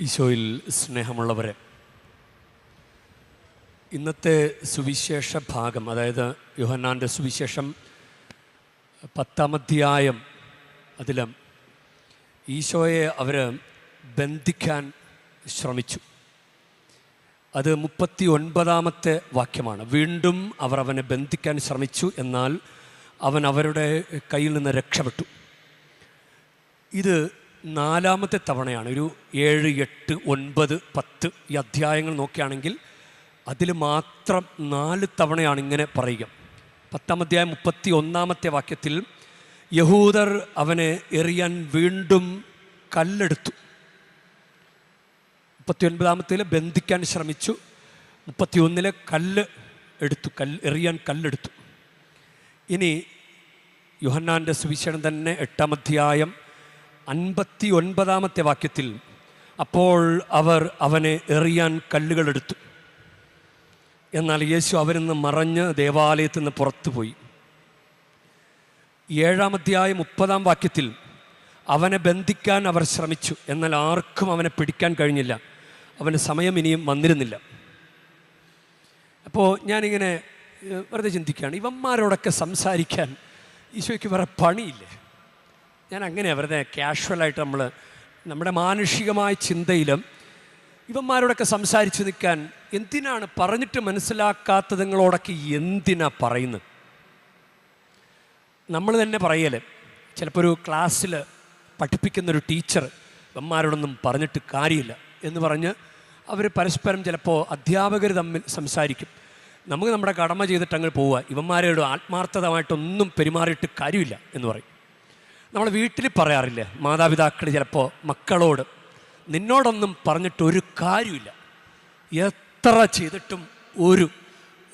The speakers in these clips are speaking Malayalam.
ഈശോയിൽ സ്നേഹമുള്ളവരെ ഇന്നത്തെ സുവിശേഷ ഭാഗം അതായത് യോഹന്നാന്റെ സുവിശേഷം പത്താമധ്യായം അതിൽ ഈശോയെ അവർ ബന്ധിക്കാൻ ശ്രമിച്ചു. അത് മുപ്പത്തി ഒൻപതാമത്തെ വാക്യമാണ്. വീണ്ടും അവർ അവനെ ബന്ധിക്കാൻ ശ്രമിച്ചു എന്നാൽ അവൻ അവരുടെ കയ്യിൽ നിന്ന് രക്ഷപ്പെട്ടു. ഇത് നാലാമത്തെ തവണയാണ് ഒരു ഏഴ് എട്ട് ഒൻപത് പത്ത് ഈ അധ്യായങ്ങൾ നോക്കുകയാണെങ്കിൽ അതിൽ മാത്രം നാല് തവണയാണ് ഇങ്ങനെ പറയുക. പത്താം അധ്യായം മുപ്പത്തി ഒന്നാമത്തെ വാക്യത്തിൽ യഹൂദർ അവനെ എറിയാൻ വീണ്ടും കല്ലെടുത്തു. മുപ്പത്തി ഒൻപതാമത്തിൽ ബന്ധിക്കാൻ ശ്രമിച്ചു. മുപ്പത്തി ഒന്നിലെ കല്ല് എടുത്തു കല്ല് എറിയാൻ കല്ലെടുത്തു. ഇനി യുഹന്നാന്റെ സുവിശേഷം തന്നെ എട്ടാം അധ്യായം അൻപത്തി ഒൻപതാമത്തെ വാക്യത്തിൽ അപ്പോൾ അവർ അവനെ എറിയാൻ കല്ലുകളെടുത്തു. എന്നാൽ യേശു അവരിൽ നിന്ന് മറഞ്ഞ് ദേവാലയത്തിൽ നിന്ന് പുറത്തു പോയി ഏഴാമത്തെയായ മുപ്പതാം വാക്യത്തിൽ അവനെ ബന്ധിക്കാൻ അവർ ശ്രമിച്ചു. എന്നാൽ ആർക്കും അവനെ പിടിക്കാൻ കഴിഞ്ഞില്ല. അവന് സമയം ഇനിയും വന്നിരുന്നില്ല. അപ്പോൾ ഞാനിങ്ങനെ വെറുതെ ചിന്തിക്കുകയാണ്. ഇവന്മാരോടൊക്കെ സംസാരിക്കാൻ ഈശോയ്ക്ക് വേറെ പണിയില്ലേ? ഞാൻ അങ്ങനെയാണ് വെറുതെ കാഷ്വലായിട്ട് നമ്മൾ നമ്മുടെ മാനുഷികമായ ചിന്തയിലും ഇവന്മാരോടൊക്കെ സംസാരിച്ചു നിൽക്കാൻ എന്തിനാണ് പറഞ്ഞിട്ട് മനസ്സിലാക്കാത്തതുങ്ങളോടൊക്കെ എന്തിനാ പറയുന്നത്? നമ്മൾ തന്നെ പറയൽ ചിലപ്പോൾ ഒരു ക്ലാസ്സിൽ പഠിപ്പിക്കുന്നൊരു ടീച്ചർ ഇവന്മാരോടൊന്നും പറഞ്ഞിട്ട് കാര്യമില്ല എന്ന് പറഞ്ഞ് അവർ പരസ്പരം ചിലപ്പോൾ അധ്യാപകർ തമ്മിൽ സംസാരിക്കും. നമുക്ക് നമ്മുടെ കടമ ചെയ്തിട്ട് അങ്ങ് പോവുക. ഇവന്മാരോട് ആത്മാർത്ഥതമായിട്ടൊന്നും പെരുമാറിയിട്ട് കാര്യമില്ല എന്ന് പറയും. നമ്മൾ വീട്ടിൽ പറയാറില്ല മാതാപിതാക്കൾ ചിലപ്പോൾ മക്കളോട് നിന്നോടൊന്നും പറഞ്ഞിട്ട് ഒരു കാര്യമില്ല. എത്ര ചെയ്തിട്ടും ഒരു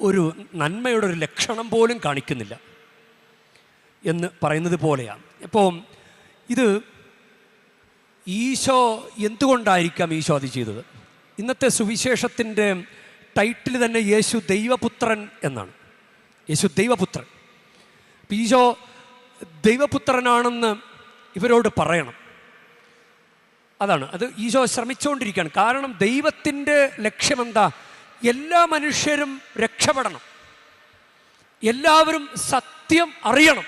ഒരു നന്മയുടെ ഒരു ലക്ഷണം പോലും കാണിക്കുന്നില്ല. എന്ന് പറയുന്നത് പോലെയാണ്. അപ്പോൾ ഇത് ഈശോ എന്തുകൊണ്ടായിരിക്കാം ഈശോ അത് ചെയ്തത്? ഇന്നത്തെ സുവിശേഷത്തിന്റെ ടൈറ്റിൽ തന്നെ യേശു ദൈവപുത്രൻ എന്നാണ്. യേശു ദൈവപുത്രൻ. ഈശോ ദൈവപുത്രനാണെന്ന് ഇവരോട് പറയണം. അതാണ്. അത് ഈശോ ശ്രമിച്ചുകൊണ്ടിരിക്കുകയാണ് കാരണം ദൈവത്തിന്റെ ലക്ഷ്യമെന്താ? എല്ലാ മനുഷ്യരും രക്ഷപ്പെടണം. എല്ലാവരും സത്യം അറിയണം.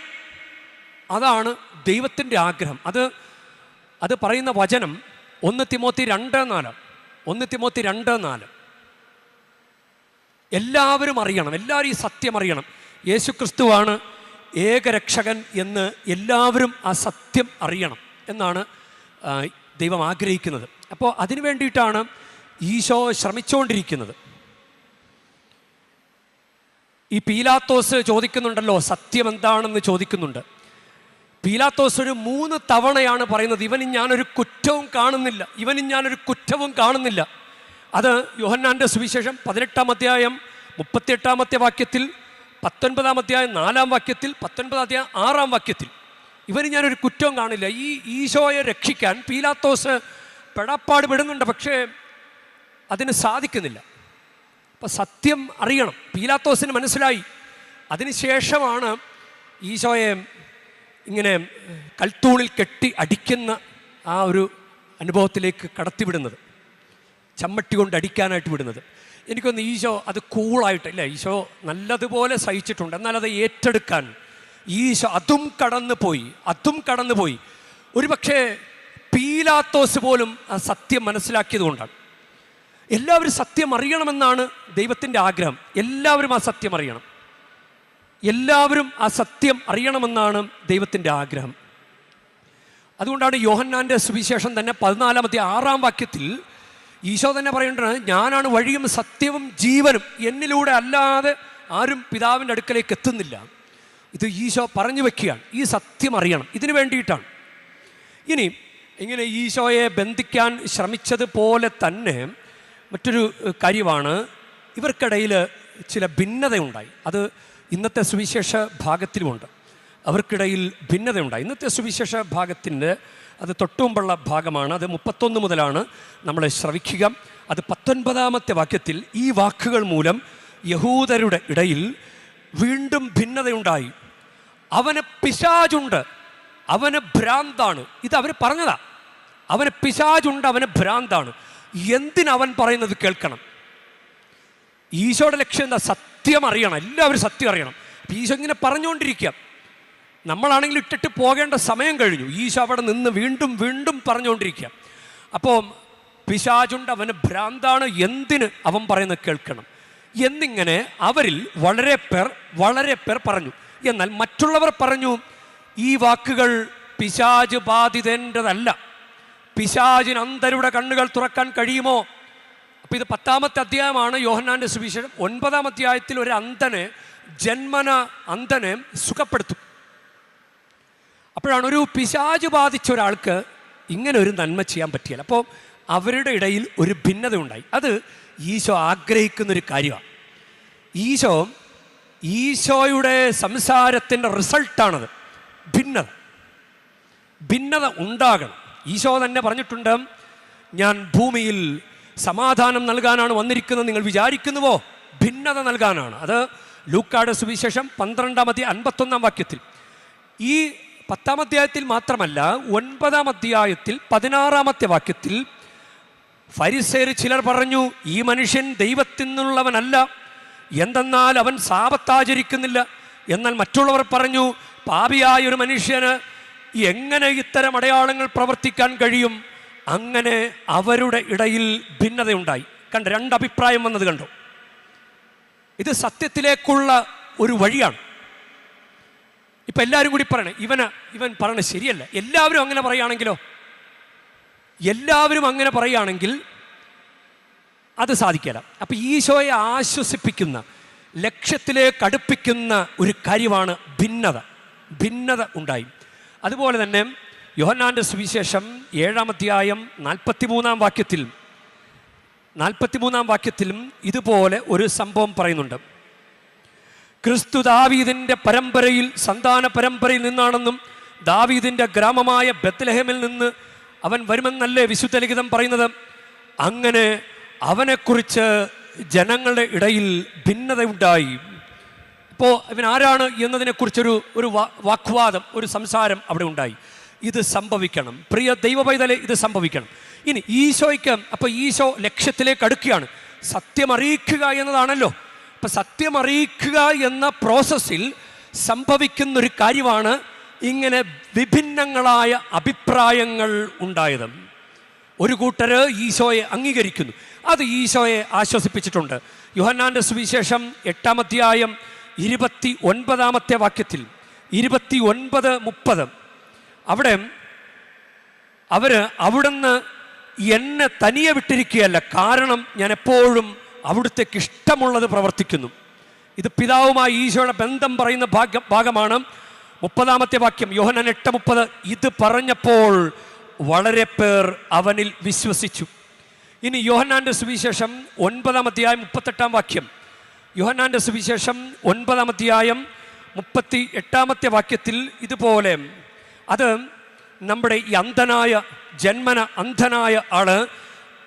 അതാണ് ദൈവത്തിന്റെ ആഗ്രഹം. അത് അത് പറയുന്ന വചനം ഒന്ന് തിമോത്തി രണ്ട് നാല്. ഒന്ന് തിമോത്തി രണ്ട് നാല്. എല്ലാവരും അറിയണം. എല്ലാവരും ഈ സത്യം അറിയണം. യേശു ക്രിസ്തുവാണ് ഏകരക്ഷകൻ എന്ന് എല്ലാവരും ആ സത്യം അറിയണം എന്നാണ് ദൈവം ആഗ്രഹിക്കുന്നത്. അപ്പോൾ അതിനു വേണ്ടിയിട്ടാണ് ഈശോ ശ്രമിച്ചുകൊണ്ടിരിക്കുന്നത് ഈ പീലാത്തോസ് ചോദിക്കുന്നുണ്ടല്ലോ സത്യം എന്താണെന്ന് ചോദിക്കുന്നുണ്ട്. പീലാത്തോസ് ഒരു മൂന്ന് തവണയാണ് പറയുന്നത് ഇവന് ഞാനൊരു കുറ്റവും കാണുന്നില്ല ഇവന് ഞാനൊരു കുറ്റവും കാണുന്നില്ല. അത് യോഹന്നാന്റെ സുവിശേഷം പതിനെട്ടാം അധ്യായം മുപ്പത്തിയെട്ടാമത്തെ വാക്യത്തിൽ പത്തൊൻപതാം അധ്യായം നാലാം വാക്യത്തിൽ പത്തൊൻപതാം അധ്യായം ആറാം വാക്യത്തിൽ. ഇവന് ഞാനൊരു കുറ്റവും കാണില്ല. ഈ ഈശോയെ രക്ഷിക്കാൻ പീലാത്തോസ് പെടാപ്പാട് പെടുന്നുണ്ട് പക്ഷേ അതിന് സാധിക്കുന്നില്ല. അപ്പം സത്യം അറിയണം. പീലാത്തോസിന് മനസ്സിലായി. അതിനുശേഷമാണ് ഈശോയെ ഇങ്ങനെ കൽത്തൂണിൽ കെട്ടി അടിക്കുന്ന ആ ഒരു അനുഭവത്തിലേക്ക് കടത്തിവിടുന്നത്. ചമ്മട്ടി കൊണ്ട് അടിക്കാനായിട്ട് വിടുന്നത്. എനിക്കൊന്ന് ഈശോ അത് കൂളായിട്ട് ഇല്ല? ഈശോ നല്ലതുപോലെ സഹിച്ചിട്ടുണ്ട്. എന്നാൽ അത് ഏറ്റെടുക്കാൻ ഈശോ അതും കടന്നു പോയി അതും കടന്നു പോയി ഒരുപക്ഷെ പീലാത്തോസ് പോലും ആ സത്യം മനസ്സിലാക്കിയത് കൊണ്ടാണ് എല്ലാവരും സത്യം അറിയണമെന്നാണ് ദൈവത്തിന്റെ ആഗ്രഹം. എല്ലാവരും ആ സത്യം അറിയണം. എല്ലാവരും ആ സത്യം അറിയണമെന്നാണ് ദൈവത്തിന്റെ ആഗ്രഹം. അതുകൊണ്ടാണ് യോഹന്നാന്റെ സുവിശേഷം തന്നെ പതിനാലാമത്തെ ആറാം വാക്യത്തിൽ ഈശോ തന്നെ പറയേണ്ടത് ഞാനാണ് വഴിയും സത്യവും ജീവനും. എന്നിലൂടെ അല്ലാതെ ആരും പിതാവിന്റെ അടുക്കലേക്ക് എത്തുന്നില്ല. ഇത് ഈശോ പറഞ്ഞു വെക്കുകയാണ്. ഈ സത്യം അറിയണം. ഇതിനു വേണ്ടിയിട്ടാണ്. ഇനി ഇങ്ങനെ ഈശോയെ ബന്ധിക്കാൻ ശ്രമിച്ചതുപോലെ തന്നെ മറ്റൊരു കാര്യമാണ്. ഇവർക്കിടയിൽ ചില ഭിന്നതയുണ്ടായി. അത് ഇന്നത്തെ സുവിശേഷ ഭാഗത്തിലുമുണ്ട്. അവർക്കിടയിൽ ഭിന്നതയുണ്ടായി. ഇന്നത്തെ സുവിശേഷ ഭാഗത്തിന്റെ അത് തൊട്ടുമുമ്പുള്ള ഭാഗമാണ്. അത് മുപ്പത്തൊന്ന് മുതലാണ്. നമ്മൾ ശ്രവിക്കുക. അത് പത്തൊൻപതാമത്തെ വാക്യത്തിൽ ഈ വാക്കുകൾ മൂലം യഹൂദരുടെ ഇടയിൽ വീണ്ടും ഭിന്നതയുണ്ടായി. അവന് പിശാചുണ്ട്. അവന് ഭ്രാന്താണ്. ഇത് അവർ പറഞ്ഞതാ. അവന് പിശാചുണ്ട് അവന് ഭ്രാന്താണ്. എന്തിനവൻ പറയുന്നത് കേൾക്കണം? ഈശോയുടെ ലക്ഷ്യം എന്താ? സത്യം അറിയണം. എല്ലാവരും സത്യം അറിയണം. ഈശോ ഇങ്ങനെ പറഞ്ഞുകൊണ്ടിരിക്കുക. നമ്മളാണെങ്കിൽ ഇട്ടിട്ട് പോകേണ്ട സമയം കഴിഞ്ഞു. ഈശോ അവിടെ നിന്ന് വീണ്ടും വീണ്ടും പറഞ്ഞുകൊണ്ടിരിക്കുക. അപ്പോൾ പിശാചുണ്ട് അവന് ഭ്രാന്താണ് എന്തിന് അവൻ പറയുന്നത് കേൾക്കണം. എന്നിങ്ങനെ അവരിൽ വളരെ പേർ വളരെ പേർ പറഞ്ഞു. എന്നാൽ മറ്റുള്ളവർ പറഞ്ഞു ഈ വാക്കുകൾ പിശാജ് ബാധിതേണ്ടതല്ല പിശാജിന് അന്തരുടെ കണ്ണുകൾ തുറക്കാൻ കഴിയുമോ? അപ്പോൾ ഇത് പത്താമത്തെ അധ്യായമാണ് യോഹന്നാന്റെ സുവിശേഷം. ഒൻപതാം അധ്യായത്തിൽ ഒരു അന്ധനെ ജന്മന അന്ധനെ സുഖപ്പെടുത്തും. അപ്പോഴാണ് ഒരു പിശാജ് ബാധിച്ച ഒരാൾക്ക് ഇങ്ങനെ ഒരു നന്മ ചെയ്യാൻ പറ്റിയാൽ അപ്പോൾ അവരുടെ ഇടയിൽ ഒരു ഭിന്നത ഉണ്ടായി അത് ഈശോ ആഗ്രഹിക്കുന്ന ഒരു കാര്യമാണ്. ഈശോ ഈശോയുടെ സംസാരത്തിന്റെ റിസൾട്ടാണത്. ഭിന്നത. ഭിന്നത ഉണ്ടാകണം. ഈശോ തന്നെ പറഞ്ഞിട്ടുണ്ട് ഞാൻ ഭൂമിയിൽ സമാധാനം നൽകാനാണ് വന്നിരിക്കുന്നത്. നിങ്ങൾ വിചാരിക്കുന്നുവോ? ഭിന്നത നൽകാനാണ്. അത് ലൂക്കാട് സുവിശേഷം പന്ത്രണ്ടാമത്തെ അൻപത്തൊന്നാം വാക്യത്തിൽ. ഈ പത്താം അധ്യായത്തിൽ മാത്രമല്ല ഒൻപതാം അധ്യായത്തിൽ പതിനാറാമത്തെ വാക്യത്തിൽ ഫരിസേർ ചിലർ പറഞ്ഞു ഈ മനുഷ്യൻ ദൈവത്തിൽ നിന്നുള്ളവനല്ല എന്തെന്നാൽ അവൻ സാപത്താചരിക്കുന്നില്ല. എന്നാൽ മറ്റുള്ളവർ പറഞ്ഞു പാപിയായ ഒരു മനുഷ്യന് എങ്ങനെ ഇത്തരം അടയാളങ്ങൾ പ്രവർത്തിക്കാൻ കഴിയും? അങ്ങനെ അവരുടെ ഇടയിൽ ഭിന്നതയുണ്ടായി. കണ്ട് രണ്ട് അഭിപ്രായം വന്നത് കണ്ടു? ഇത് സത്യത്തിലേക്കുള്ള ഒരു വഴിയാണ്. ഇപ്പൊ എല്ലാവരും കൂടി പറയണേ ഇവന് ഇവൻ പറയണ ശരിയല്ല. എല്ലാവരും അങ്ങനെ പറയുകയാണെങ്കിലോ? എല്ലാവരും അങ്ങനെ പറയുകയാണെങ്കിൽ അത് സാധിക്കില്ല. അപ്പൊ ഈശോയെ ആശ്വസിപ്പിക്കുന്ന ലക്ഷ്യത്തിലേക്ക് അടുപ്പിക്കുന്ന ഒരു കാര്യമാണ് ഭിന്നത. ഭിന്നത ഉണ്ടായി. അതുപോലെ തന്നെ യോഹന്നാന്റെ സുവിശേഷം ഏഴാം അധ്യായം നാൽപ്പത്തിമൂന്നാം വാക്യത്തിൽ നാൽപ്പത്തിമൂന്നാം വാക്യത്തിലും ഇതുപോലെ ഒരു സംഭവം പറയുന്നുണ്ട്. ക്രിസ്തു ദാവീദിന്റെ പരമ്പരയിൽ സന്താന പരമ്പരയിൽ നിന്നാണെന്നും ദാവീദിന്റെ ഗ്രാമമായ ബത്ലഹേമിൽ നിന്ന് അവൻ വരുമെന്നല്ലേ വിശുദ്ധ ലിഖിതം പറയുന്നത്? അങ്ങനെ അവനെക്കുറിച്ച് ജനങ്ങളുടെ ഇടയിൽ ഭിന്നതയുണ്ടായി. ഇപ്പോൾ ഇവൻ ആരാണ് എന്നതിനെക്കുറിച്ചൊരു ഒരു വാക്വാദം ഒരു സംസാരം അവിടെ ഉണ്ടായി. ഇത് സംഭവിക്കണം. പ്രിയ ദൈവ പൈതലെ ഇത് സംഭവിക്കണം. ഇനി ഈശോയ്ക്ക് അപ്പോൾ ഈശോ ലക്ഷ്യത്തിലേക്ക് അടുക്കുകയാണ്. സത്യം അറിയിക്കുക എന്നതാണല്ലോ. സത്യം അറിയിക്കുക എന്ന പ്രോസസ്സിൽ സംഭവിക്കുന്ന ഒരു കാര്യമാണ് ഇങ്ങനെ വിഭിന്നങ്ങളായ അഭിപ്രായങ്ങൾ ഉണ്ടായത്. ഒരു കൂട്ടര് ഈശോയെ അംഗീകരിക്കുന്നു. അത് ഈശോയെ ആശ്വസിപ്പിച്ചിട്ടുണ്ട്. യുഹന്നാന്റെ സുവിശേഷം എട്ടാം അധ്യായം ഇരുപത്തി ഒൻപതാമത്തെ വാക്യത്തിൽ ഇരുപത്തി ഒൻപത് മുപ്പത്. അവിടെ അവർ അവിടുന്ന് എന്നെ തനിയെ വിട്ടിരിക്കുകയല്ല. കാരണം ഞാൻ എപ്പോഴും അവിടുത്തേക്ക് ഇഷ്ടമുള്ളത് പ്രവർത്തിക്കുന്നു. ഇത് പിതാവുമായി ഈശോയുടെ ബന്ധം പറയുന്ന ഭാഗ്യ ഭാഗമാണ്. മുപ്പതാമത്തെ വാക്യം യോഹനൻ എട്ട് മുപ്പത് ഇത് പറഞ്ഞപ്പോൾ വളരെ പേർ അവനിൽ വിശ്വസിച്ചു. ഇനി യോഹന്നാന്റെ സുവിശേഷം ഒൻപതാം അധ്യായം മുപ്പത്തെട്ടാം വാക്യം. യോഹന്നാന്റെ സുവിശേഷം ഒൻപതാം അധ്യായം മുപ്പത്തി എട്ടാമത്തെ വാക്യത്തിൽ ഇതുപോലെ. അത് നമ്മുടെ ഈ അന്ധനായ ജന്മന അന്ധനായ ആൾ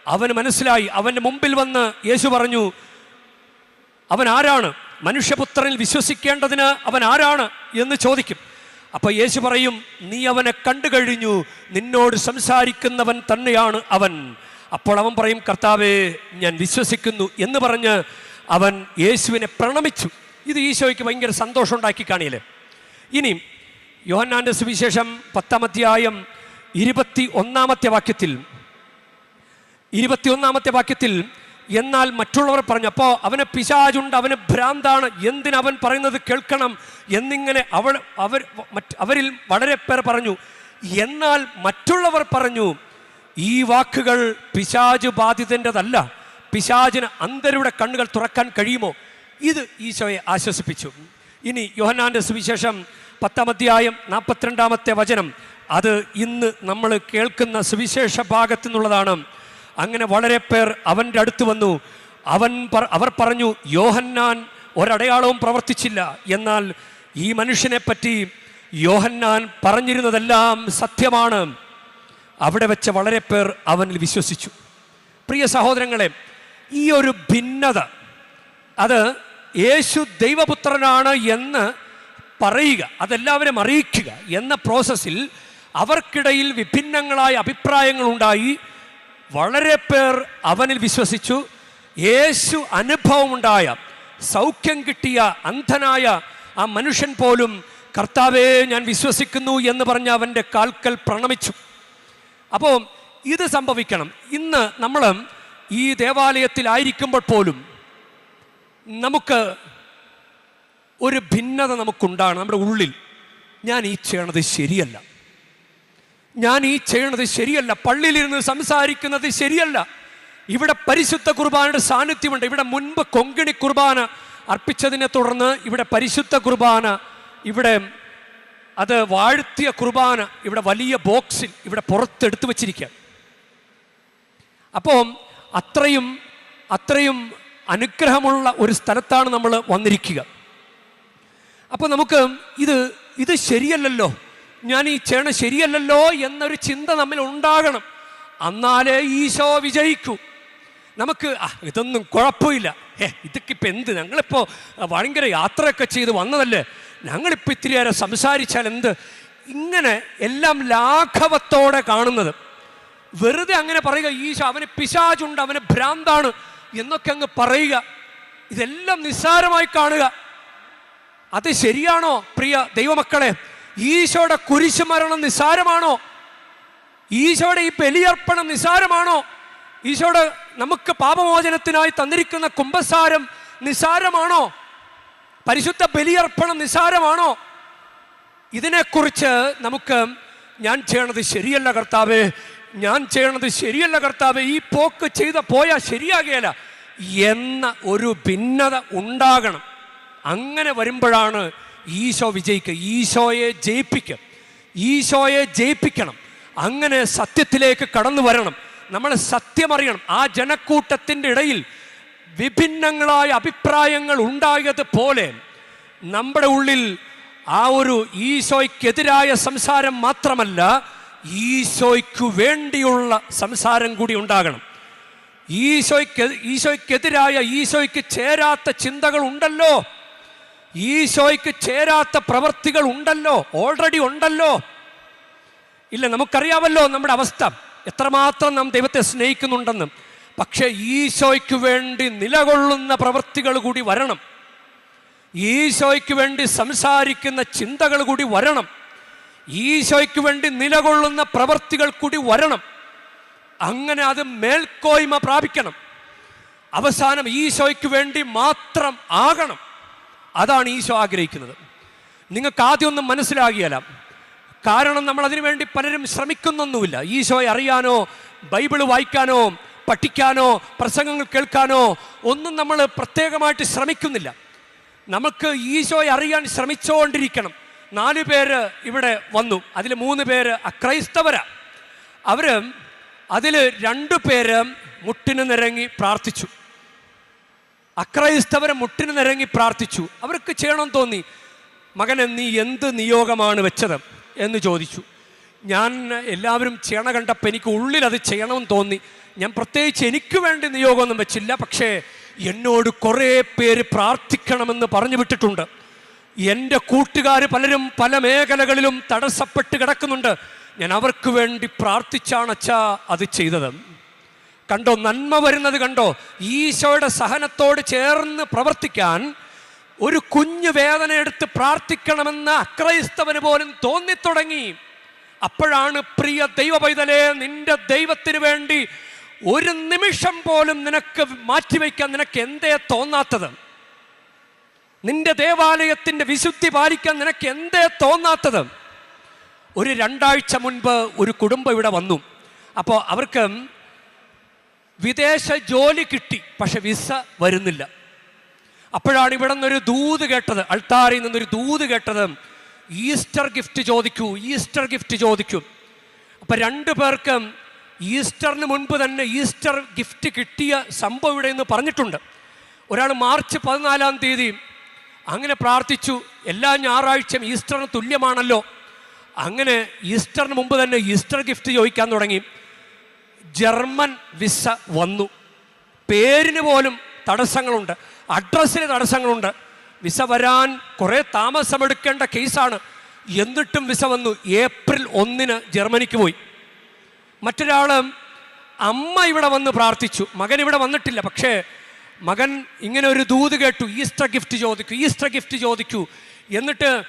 അവന് മനസ്സിലായി. അവന്റെ മുമ്പിൽ വന്ന് യേശു പറഞ്ഞു അവൻ ആരാണ്? മനുഷ്യപുത്രനിൽ വിശ്വസിക്കേണ്ടതിന് അവൻ ആരാണ്? എന്ന് ചോദിക്കും. അപ്പോൾ യേശു പറയും നീ അവനെ കണ്ടു കഴിഞ്ഞു. നിന്നോട് സംസാരിക്കുന്നവൻ തന്നെയാണ് അവൻ. അപ്പോൾ അവൻ പറയും കർത്താവേ ഞാൻ വിശ്വസിക്കുന്നു. എന്ന് പറഞ്ഞ് അവൻ യേശുവിനെ പ്രണമിച്ചു. ഇത് ഈശോയ്ക്ക് ഭയങ്കര സന്തോഷം ഉണ്ടാക്കി കാണിയില്ലേ? ഇനി യോഹന്നാന്റെ സുവിശേഷം പത്താമധ്യായം ഇരുപത്തി ഒന്നാമത്തെ വാക്യത്തിൽ ഇരുപത്തിയൊന്നാമത്തെ വാക്യത്തിൽ എന്നാൽ മറ്റുള്ളവർ പറഞ്ഞു അപ്പോൾ അവന് പിശാചുണ്ട് അവന് ഭ്രാന്താണ് എന്തിനവൻ പറയുന്നത് കേൾക്കണം? എന്നിങ്ങനെ അവൾ അവർ അവരിൽ വളരെ പേർ പറഞ്ഞു എന്നാൽ മറ്റുള്ളവർ പറഞ്ഞു ഈ വാക്കുകൾ പിശാജ് ബാധിതന്റെതല്ല പിശാചിന് അന്തരുടെ കണ്ണുകൾ തുറക്കാൻ കഴിയുമോ? ഇത് ഈശോയെ ആശ്വസിപ്പിച്ചു. ഇനി യോഹന്നാന്റെ സുവിശേഷം പത്താം അധ്യായം നാൽപ്പത്തിരണ്ടാമത്തെ വചനം. അത് ഇന്ന് നമ്മൾ കേൾക്കുന്ന സുവിശേഷ ഭാഗത്തു നിന്നുള്ളതാണ്. അങ്ങനെ വളരെ പേർ അവന്റെ അടുത്ത് വന്നു. അവൻ അവർ പറഞ്ഞു യോഹന്നാൻ ഒരടയാളവും പ്രവർത്തിച്ചില്ല. എന്നാൽ ഈ മനുഷ്യനെപ്പറ്റി യോഹന്നാൻ പറഞ്ഞിരുന്നതെല്ലാം സത്യമാണ്. അവിടെ വെച്ച് വളരെ പേർ അവനിൽ വിശ്വസിച്ചു. പ്രിയ സഹോദരങ്ങളെ ഈ ഒരു ഭിന്നത അത് യേശു ദൈവപുത്രനാണ് എന്ന് പറയുക അതെല്ലാവരും അറിയിക്കുക എന്ന പ്രോസസ്സിൽ അവർക്കിടയിൽ വിഭിന്നങ്ങളായ അഭിപ്രായങ്ങളുണ്ടായി. വളരെ പേർ അവനിൽ വിശ്വസിച്ചു. യേശു അനുഭവമുണ്ടായ സൗഖ്യം കിട്ടിയ അന്ധനായ ആ മനുഷ്യൻ പോലും കർത്താവേ ഞാൻ വിശ്വസിക്കുന്നു എന്ന് പറഞ്ഞ് അവന്റെ കാൽക്കൽ പ്രണമിച്ചു. അപ്പോൾ ഇത് സംഭവിക്കണം. ഇന്ന് നമ്മൾ ഈ ദേവാലയത്തിലായിരിക്കുമ്പോൾ പോലും നമുക്ക് ഒരു ഭിന്നത നമുക്കുണ്ടാണ് നമ്മുടെ ഉള്ളിൽ ഞാൻ ഈ ചെയ്യണത് ശരിയല്ല. ഞാൻ ഈ ചെയ്യണത് ശരിയല്ല. പള്ളിയിലിരുന്ന് സംസാരിക്കുന്നത് ശരിയല്ല. ഇവിടെ പരിശുദ്ധ കുർബാനയുടെ സാന്നിധ്യമുണ്ട്. ഇവിടെ മുൻപ് കൊങ്കിണി കുർബാന അർപ്പിച്ചതിനെ തുടർന്ന് ഇവിടെ പരിശുദ്ധ കുർബാന ഇവിടെ അത് വാഴ്ത്തിയ കുർബാന ഇവിടെ വലിയ ബോക്സിൽ ഇവിടെ പുറത്തെടുത്ത് വച്ചിരിക്കുക അപ്പോൾ അത്രയും അത്രയും അനുഗ്രഹമുള്ള ഒരു സ്ഥലത്താണ് നമ്മൾ വന്നിരിക്കുക. അപ്പോൾ നമുക്ക് ഇത് ഇത് ശരിയല്ലല്ലോ. ഞാൻ ഈ ചേണ ശരിയല്ലല്ലോ എന്നൊരു ചിന്ത നമ്മിൽ ഉണ്ടാകണം. എന്നാലേ ഈശോ വിജയിക്കൂ. നമുക്ക് ഇതൊന്നും കുഴപ്പമില്ല. ഏ ഇതൊക്കെ ഇപ്പം എന്ത് ഞങ്ങളിപ്പോൾ ഭയങ്കര യാത്രയൊക്കെ ചെയ്ത് വന്നതല്ലേ? ഞങ്ങളിപ്പോൾ ഇത്തിരിയേറെ സംസാരിച്ചാൽ എന്ത്? ഇങ്ങനെ എല്ലാം ലാഘവത്തോടെ കാണുന്നത്. വെറുതെ അങ്ങനെ പറയുക ഈശോ അവന് പിശാചുണ്ട് അവന് ഭ്രാന്താണ് എന്നൊക്കെ അങ്ങ് പറയുക. ഇതെല്ലാം നിസ്സാരമായി കാണുക. അത് ശരിയാണോ പ്രിയ ദൈവമക്കളെ? ഈശോയുടെ കുരിശുമരണം നിസ്സാരമാണോ? ഈശോയുടെ ഈ ബലിയർപ്പണം നിസ്സാരമാണോ? ഈശോയുടെ നമുക്ക് പാപമോചനത്തിനായി തന്നിരിക്കുന്ന കുംഭസാരം നിസ്സാരമാണോ? പരിശുദ്ധ ബലിയർപ്പണം നിസ്സാരമാണോ? ഇതിനെക്കുറിച്ച് നമുക്ക് ഞാൻ ചെയ്യണത് ശരിയല്ല കർത്താവ്. ഞാൻ ചെയ്യണത് ശരിയല്ല കർത്താവ്. ഈ പോക്ക് ചെയ്ത പോയാൽ ശരിയാകുകയല്ല എന്ന ഒരു ഭിന്നത ഉണ്ടാകണം. അങ്ങനെ വരുമ്പോഴാണ് ഈശോ വിജയിക്കുക ഈശോയെ ജയിപ്പിക്കുക ഈശോയെ ജയിപ്പിക്കണം. അങ്ങനെ സത്യത്തിലേക്ക് കടന്നു വരണം. നമ്മൾ സത്യമറിയണം ആ ജനക്കൂട്ടത്തിന്റെ ഇടയിൽ വിഭിന്നങ്ങളായ അഭിപ്രായങ്ങൾ ഉണ്ടായതുപോലെ നമ്മുടെ ഉള്ളിൽ ആ ഒരു ഈശോയ്ക്കെതിരായ സംസാരം മാത്രമല്ല ഈശോയ്ക്കു വേണ്ടിയുള്ള സംസാരം കൂടി ഉണ്ടാകണം. ഈശോയ്ക്ക് ഈശോയ്ക്കെതിരായ ഈശോയ്ക്ക് ചേരാത്ത ചിന്തകൾ ഉണ്ടല്ലോ. ഈശോയ്ക്ക് ചേരാത്ത പ്രവർത്തികൾ ഉണ്ടല്ലോ ഓൾറെഡി ഉണ്ടല്ലോ. ഇല്ല നമുക്കറിയാമല്ലോ നമ്മുടെ അവസ്ഥ. എത്രമാത്രം നാം ദൈവത്തെ സ്നേഹിക്കുന്നുണ്ടെന്ന്. പക്ഷേ ഈശോയ്ക്ക് വേണ്ടി നിലകൊള്ളുന്ന പ്രവൃത്തികൾ കൂടി വരണം. ഈശോയ്ക്ക് വേണ്ടി സംസാരിക്കുന്ന ചിന്തകൾ കൂടി വരണം. ഈശോയ്ക്ക് വേണ്ടി നിലകൊള്ളുന്ന പ്രവൃത്തികൾ കൂടി വരണം. അങ്ങനെ അത് മേൽക്കോയ്മ പ്രാപിക്കണം. അവസാനം ഈശോയ്ക്ക് വേണ്ടി മാത്രം ആകണം. അതാണ് ഈശോ ആഗ്രഹിക്കുന്നത്. നിങ്ങൾക്ക് ആദ്യമൊന്നും മനസ്സിലാകിയല്ല. കാരണം നമ്മൾ അതിനു വേണ്ടി പലരും ശ്രമിക്കുന്നൊന്നുമില്ല. ഈശോയെ അറിയാനോ ബൈബിൾ വായിക്കാനോ പഠിക്കാനോ പ്രസംഗങ്ങൾ കേൾക്കാനോ ഒന്നും നമ്മൾ പ്രത്യേകമായിട്ട് ശ്രമിക്കുന്നില്ല. നമുക്ക് ഈശോയെ അറിയാൻ ശ്രമിച്ചുകൊണ്ടിരിക്കണം. നാല് പേര് ഇവിടെ വന്നു. അതിൽ മൂന്ന് പേര് അക്രൈസ്തവരാ. അവർ അതിൽ രണ്ടു പേര് മുട്ടിന് നിരങ്ങി പ്രാർത്ഥിച്ചു. അക്രൈസ്തവരെ മുട്ടിന് നിരങ്ങി പ്രാർത്ഥിച്ചു. അവർക്ക് ചെയ്യണം തോന്നി. മകനെ നീ എന്ത് നിയോഗമാണ് വെച്ചത്? എന്ന് ചോദിച്ചു. ഞാൻ എല്ലാവരും ചെയ്യണ കണ്ടപ്പോൾ എനിക്ക് ഉള്ളിൽ അത് ചെയ്യണമെന്ന് തോന്നി. ഞാൻ പ്രത്യേകിച്ച് എനിക്ക് വേണ്ടി നിയോഗമൊന്നും വെച്ചില്ല. പക്ഷേ എന്നോട് കുറേ പേര് പ്രാർത്ഥിക്കണമെന്ന് പറഞ്ഞു വിട്ടിട്ടുണ്ട്. എന്റെ കൂട്ടുകാർ പലരും പല മേഖലകളിലും തടസ്സപ്പെട്ട് കിടക്കുന്നുണ്ട്. ഞാൻ അവർക്ക് വേണ്ടി പ്രാർത്ഥിച്ചാണ് അച്ഛാ അത് ചെയ്തത്. കണ്ടോ നന്മ വരുന്നത് കണ്ടോ? ഈശോയുടെ സഹനത്തോട് ചേർന്ന് പ്രവർത്തിക്കാൻ ഒരു കുഞ്ഞു വേദന എടുത്ത് പ്രാർത്ഥിക്കണമെന്ന് അക്രൈസ്തവന് പോലും തോന്നിത്തുടങ്ങി. അപ്പോഴാണ് പ്രിയ ദൈവ പൈതലേ നിന്റെ ദൈവത്തിന് വേണ്ടി ഒരു നിമിഷം പോലും നിനക്ക് മാറ്റിവെക്കാൻ നിനക്ക് എന്തേ തോന്നാത്തത്? നിന്റെ ദേവാലയത്തിന്റെ വിശുദ്ധി പാലിക്കാൻ നിനക്ക് എന്തേ തോന്നാത്തത്? ഒരു രണ്ടാഴ്ച മുൻപ് ഒരു കുടുംബം ഇവിടെ വന്നു. അപ്പോൾ അവർക്ക് വിദേശ ജോലി കിട്ടി പക്ഷെ വിസ വരുന്നില്ല. അപ്പോഴാണ് ഇവിടെ നിന്നൊരു ദൂത് കേട്ടത് അൾത്താറിൽ നിന്നൊരു ദൂത് കേട്ടത് ഈസ്റ്റർ ഗിഫ്റ്റ് ചോദിക്കൂ ഈസ്റ്റർ ഗിഫ്റ്റ് ചോദിക്കൂ. അപ്പം രണ്ടു പേർക്ക് ഈസ്റ്ററിന് മുൻപ് തന്നെ ഈസ്റ്റർ ഗിഫ്റ്റ് കിട്ടിയ സംഭവം ഇവിടെ നിന്ന് പറഞ്ഞിട്ടുണ്ട്. ഒരാൾ മാർച്ച് പതിനാലാം തീയതി അങ്ങനെ പ്രാർത്ഥിച്ചു എല്ലാ ഞായറാഴ്ചയും ഈസ്റ്ററിന് തുല്യമാണല്ലോ. അങ്ങനെ ഈസ്റ്ററിന് മുമ്പ് തന്നെ ഈസ്റ്റർ ഗിഫ്റ്റ് ചോദിക്കാൻ തുടങ്ങി. ജർമ്മൻ വിസ വന്നു. പേരിന് പോലും തടസ്സങ്ങളുണ്ട്. അഡ്രസ്സിന് തടസ്സങ്ങളുണ്ട്. വിസ വരാൻ കുറേ താമസമെടുക്കേണ്ട കേസാണ്. എന്നിട്ടും വിസ വന്നു. ഏപ്രിൽ ഒന്നിന് ജർമ്മനിക്ക് പോയി. മറ്റൊരാൾ അമ്മ ഇവിടെ വന്ന് പ്രാർത്ഥിച്ചു. മകൻ ഇവിടെ വന്നിട്ടില്ല. പക്ഷേ മകൻ ഇങ്ങനെ ഒരു ദൂത് കേട്ടു. ഈസ്റ്റർ ഗിഫ്റ്റ് ചോദിക്കൂ ഈസ്റ്റർ ഗിഫ്റ്റ് ചോദിക്കൂ. എന്നിട്ട്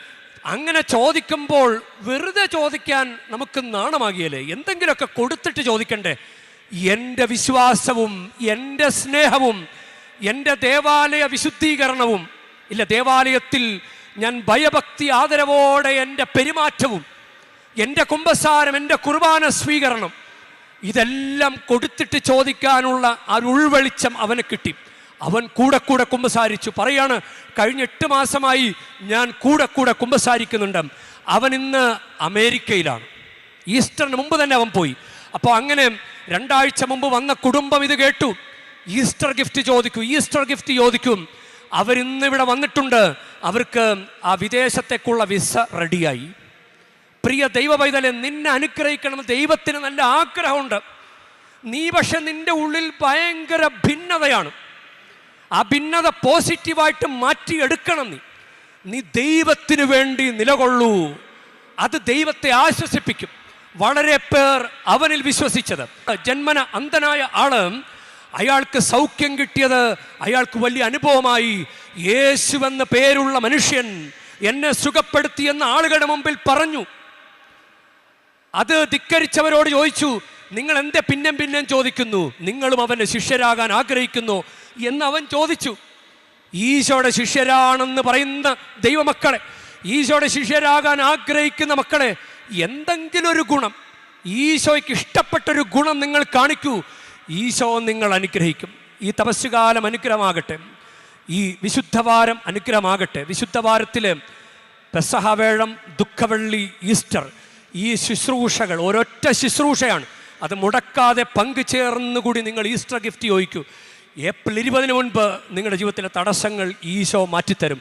അങ്ങനെ ചോദിക്കുമ്പോൾ വെറുതെ ചോദിക്കാൻ നമുക്ക് നാണമാകിയല്ലേ? എന്തെങ്കിലുമൊക്കെ കൊടുത്തിട്ട് ചോദിക്കണ്ടേ? എന്റെ വിശ്വാസവും എന്റെ സ്നേഹവും എന്റെ ദേവാലയ വിശുദ്ധീകരണവും ഇല്ല ദേവാലയത്തിൽ ഞാൻ ഭയഭക്തി ആദരവോടെ എന്റെ പെരുമാറ്റവും എന്റെ കുംഭസാരം എന്റെ കുർബാന സ്വീകരണം ഇതെല്ലാം കൊടുത്തിട്ട് ചോദിക്കാനുള്ള ആ ഉൾവെളിച്ചം അവന് കിട്ടി. അവൻ കൂടെ കൂടെ കുമ്പസാരിച്ചു. പറയാണ് കഴിഞ്ഞ എട്ട് മാസമായി ഞാൻ കൂടെ കൂടെ കുമ്പസാരിക്കുന്നുണ്ട്. അവൻ ഇന്ന് അമേരിക്കയിലാണ്. ഈസ്റ്ററിന് മുമ്പ് തന്നെ അവൻ പോയി. അപ്പോൾ അങ്ങനെ രണ്ടാഴ്ച മുമ്പ് വന്ന കുടുംബം ഇത് കേട്ടു. ഈസ്റ്റർ ഗിഫ്റ്റ് ചോദിക്കും ഈസ്റ്റർ ഗിഫ്റ്റ് ചോദിക്കും അവരിന്ന് ഇവിടെ വന്നിട്ടുണ്ട്. അവർക്ക് ആ വിദേശത്തേക്കുള്ള വിസ റെഡിയായി. പ്രിയ ദൈവ പൈതലെ നിന്നെ അനുഗ്രഹിക്കണം ദൈവത്തിന് നല്ല ആഗ്രഹമുണ്ട്. നീ പക്ഷെ നിന്റെ ഉള്ളിൽ ഭയങ്കര ഭിന്നതയാണ്. ആ ഭിന്നത പോസിറ്റീവായിട്ട് മാറ്റിയെടുക്കണം നീ. നീ ദൈവത്തിന് വേണ്ടി നിലകൊള്ളൂ. അത് ദൈവത്തെ ആശ്വസിപ്പിക്കും. വളരെ പേർ അവനിൽ വിശ്വസിച്ചത്. ജന്മന അന്ധനായ ആൾ അയാൾക്ക് സൗഖ്യം കിട്ടിയത് അയാൾക്ക് വലിയ അനുഭവമായി. യേശു എന്ന പേരുള്ള മനുഷ്യൻ എന്നെ സുഖപ്പെടുത്തി എന്ന ആളുകളുടെ മുമ്പിൽ പറഞ്ഞു. അത് ധിക്കരിച്ചവരോട് ചോദിച്ചു നിങ്ങൾ എന്തേ പിന്നെയും പിന്നെയും ചോദിക്കുന്നു? നിങ്ങളും അവന്റെ ശിഷ്യരാകാൻ ആഗ്രഹിക്കുന്നു. എന്ന് അവൻ ചോദിച്ചു ഈശോയുടെ ശിഷ്യരാണെന്ന് പറയുന്ന ദൈവമക്കളെ ഈശോയുടെ ശിഷ്യരാകാൻ ആഗ്രഹിക്കുന്ന മക്കളെ എന്തെങ്കിലും ഒരു ഗുണം ഈശോയ്ക്ക് ഇഷ്ടപ്പെട്ടൊരു ഗുണം നിങ്ങൾ കാണിക്കൂ. ഈശോ നിങ്ങൾ അനുഗ്രഹിക്കും. ഈ തപസ്സുകാലം അനുഗ്രഹമാകട്ടെ. ഈ വിശുദ്ധവാരം അനുഗ്രഹമാകട്ടെ. വിശുദ്ധവാരത്തിലെ പെസഹവേഴം ദുഃഖവെള്ളി ഈസ്റ്റർ ഈ ശുശ്രൂഷകൾ ഒരൊറ്റ ശുശ്രൂഷയാണ്. അത് മുടക്കാതെ പങ്കുചേർന്നുകൂടി നിങ്ങൾ ഈസ്റ്റർ ഗിഫ്റ്റ് ചോദിക്കൂ. ഏപ്രിൽ ഇരുപതിന് മുൻപ് നിങ്ങളുടെ ജീവിതത്തിലെ തടസ്സങ്ങൾ ഈശോ മാറ്റിത്തരും.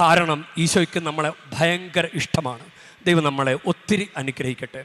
കാരണം ഈശോയ്ക്ക് നമ്മളെ ഭയങ്കര ഇഷ്ടമാണ്. ദൈവം നമ്മളെ ഒത്തിരി അനുഗ്രഹിക്കട്ടെ.